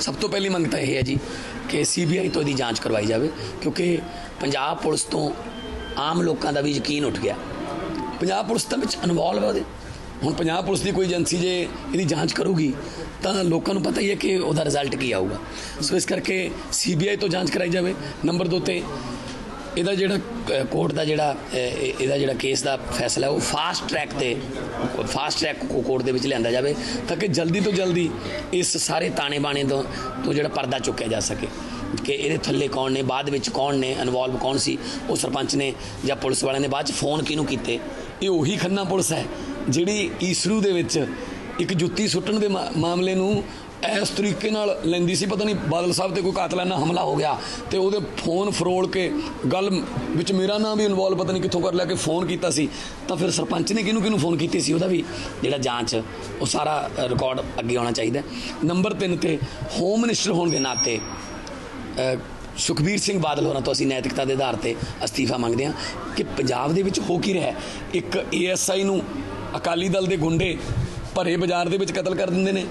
ਸਭ ਤੋਂ ਪਹਿਲੀ ਮੰਗ ਤਾਂ ਇਹ ਹੈ ਜੀ ਕਿ ਸੀਬੀਆਈ ਤੋਂ ਇਹਦੀ ਜਾਂਚ ਕਰਵਾਈ ਜਾਵੇ, ਕਿਉਂਕਿ ਪੰਜਾਬ ਪੁਲਿਸ ਤੋਂ ਆਮ ਲੋਕਾਂ ਦਾ ਵੀ ਯਕੀਨ ਉੱਠ ਗਿਆ। ਪੰਜਾਬ ਪੁਲਿਸ ਤਾਂ ਵਿੱਚ ਇਨਵੋਲਵ ਹੈ ਉਹਦੇ। ਹੁਣ ਪੰਜਾਬ ਪੁਲਿਸ ਦੀ ਕੋਈ ਏਜੰਸੀ ਜੇ ਇਹਦੀ ਜਾਂਚ ਕਰੂਗੀ, ਤਾਂ ਲੋਕਾਂ ਨੂੰ ਪਤਾ ਹੀ ਹੈ ਕਿ ਉਹਦਾ ਰਿਜ਼ਲਟ ਕੀ ਆਊਗਾ। ਸੋ ਇਸ ਕਰਕੇ ਸੀਬੀਆਈ ਤੋਂ ਜਾਂਚ ਕਰਾਈ ਜਾਵੇ, ਨੰਬਰ 2 ਤੇ ਇਹਦਾ ਜਿਹੜਾ ਕੋਰਟ ਦਾ ਜਿਹੜਾ ਇਹਦਾ ਜਿਹੜਾ ਕੇਸ ਦਾ ਫੈਸਲਾ ਉਹ ਫਾਸਟ ਟਰੈਕ ਤੇ ਫਾਸਟ ਟਰੈਕ ਕੋਰਟ ਦੇ ਵਿੱਚ ਲਿਆਂਦਾ ਜਾਵੇ ਤਾਂ ਕਿ ਜਲਦੀ ਤੋਂ ਜਲਦੀ ਇਸ ਸਾਰੇ ਤਾਣੇ ਬਾਣੇ ਤੋਂ ਤੋਂ ਜਿਹੜਾ ਪਰਦਾ ਚੁੱਕਿਆ ਜਾ ਸਕੇ। ਕਿ ਇਹਦੇ ਥੱਲੇ ਕੌਣ ਨੇ, ਬਾਅਦ ਵਿੱਚ ਕੌਣ ਨੇ ਇਨਵੋਲਵ ਕੌਣ ਸੀ, ਉਹ ਸਰਪੰਚ ਨੇ ਜਾਂ ਪੁਲਿਸ ਵਾਲਿਆਂ ਨੇ ਬਾਅਦ ਚ ਫੋਨ ਕਿਹਨੂੰ ਕੀਤੇ, ਇਹ ਉਹੀ ਖੰਨਾ ਪੁਲਿਸ ਹੈ, ਜਿਹੜੀ ਈਸਰੂ ਦੇ ਵਿੱਚ ਇੱਕ ਜੁੱਤੀ ਸੁੱਟਣ ਦੇ ਮਾ- ਮਾਮਲੇ ਨੂੰ ਇਸ ਤਰੀਕੇ ਨਾਲ ਲੈਂਦੀ ਸੀ ਪਤਾ ਨਹੀਂ ਬਾਦਲ ਸਾਹਿਬ ਤੇ ਕੋਈ ਕਾਤਲਾਨਾ ਹਮਲਾ ਹੋ ਗਿਆ ਤੇ ਉਹਦੇ ਫੋਨ ਫਰੋਲ ਕੇ ਗੱਲ ਵਿੱਚ ਮੇਰਾ ਨਾਮ ਵੀ ਇਨਵੋਲਵ ਪਤਾ ਨਹੀਂ ਕਿੱਥੋਂ ਕਰ ਲਿਆ ਕਿ ਫੋਨ ਕੀਤਾ ਸੀ। ਤਾਂ ਫਿਰ ਸਰਪੰਚ ਨੇ ਕਿਹਨੂੰ ਕਿਹਨੂੰ ਫੋਨ ਕੀਤੀ ਸੀ ਉਹਦਾ ਵੀ ਜਿਹੜਾ ਜਾਂਚ ਉਹ ਸਾਰਾ ਰਿਕਾਰਡ ਅੱਗੇ ਆਉਣਾ ਚਾਹੀਦਾ। ਨੰਬਰ 3 ਤੇ ਹੋਮ ਮਿਨਿਸਟਰ ਹੋਣ ਦੇ ਨਾਤੇ ਅ, ਸੁਖਬੀਰ ਸਿੰਘ ਬਾਦਲ ਹੋਰਾਂ ਤੋਂ ਅਸੀਂ ਨੈਤਿਕਤਾ ਦੇ ਆਧਾਰ ਤੇ ਅਸਤੀਫਾ ਮੰਗਦੇ ਹਾਂ ਕਿ ਪੰਜਾਬ ਦੇ ਵਿੱਚ ਹੋ ਕੀ ਰਿਹਾ ਹੈ? ਇੱਕ ਏਐਸਆਈ ਨੂੰ ਅਕਾਲੀ ਦਲ ਦੇ ਗੁੰਡੇ ਭਰੇ ਬਾਜ਼ਾਰ ਦੇ ਵਿੱਚ ਕਤਲ ਕਰ ਦਿੰਦੇ ਨੇ।